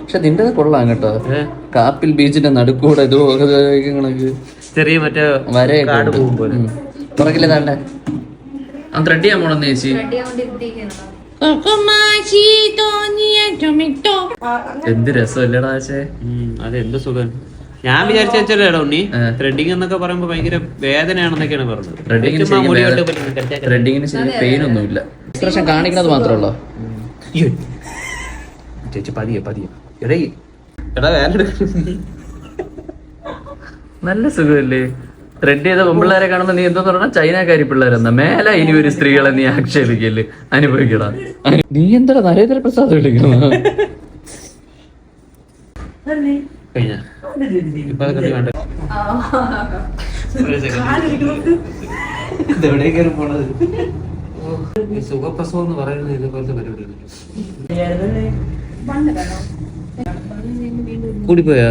പക്ഷെ നിന്റെ കൊള്ളാം കേട്ടോ. കാപ്പിൽ ബീച്ചിന്റെ നടുക്കൂടെ ചെറിയ മറ്റേ വരയൊക്കെ. തുറക്കില്ല താണ്ടെ? ത്രെഡ് ചെയ്യാൻ പോണെന്ന് ചേച്ചി? എന്ത് രസമല്ലേടാ അത് എന്ത് സുഖം. ഞാൻ വിചാരിച്ച ഉണ്ണി. ത്രെഡിങ് എന്നൊക്കെ പറയുമ്പോ ഭയങ്കര വേദനയാണെന്നൊക്കെയാണ് പറഞ്ഞത്. ത്രെഡിങ്ങിന് പെയിൻ ഒന്നുമില്ല. എക്സ്പ്രഷൻ കാണിക്കുന്നത് മാത്രമേ ഉള്ളൂ? അയ്യോ. ചേച്ചി പതിയെ പതിയെ. എടേ. എടാ വേറെ നല്ല സുഖമല്ലേ? ത്രെഡ് ചെയ്ത പെമ്പിള്ളേരെ കാണുമ്പോ നീ എന്തോ പറഞ്ഞാൽ ചൈനക്കാരി പിള്ളേരെന്ന മേല ഇനി ഒരു സ്ത്രീകളെ നീ ആക്ഷേപിക്കല്ലേ അനുഭവിക്കടാ. നീ എന്താ നരേന്ദ്ര പ്രസാദ് വിളിക്കുന്നു കഴിഞ്ഞ? ഇപ്പൊ അതൊക്കെ വേണ്ട. ഒരു second. ഇതെവിടേ കയറി പോണത്? ഈ സുഖപ്രസവം എന്ന് പറയുന്നത് ഇതുപോലത്തെ പരിപാടിയാണ്. കൂടിപ്പോയാ?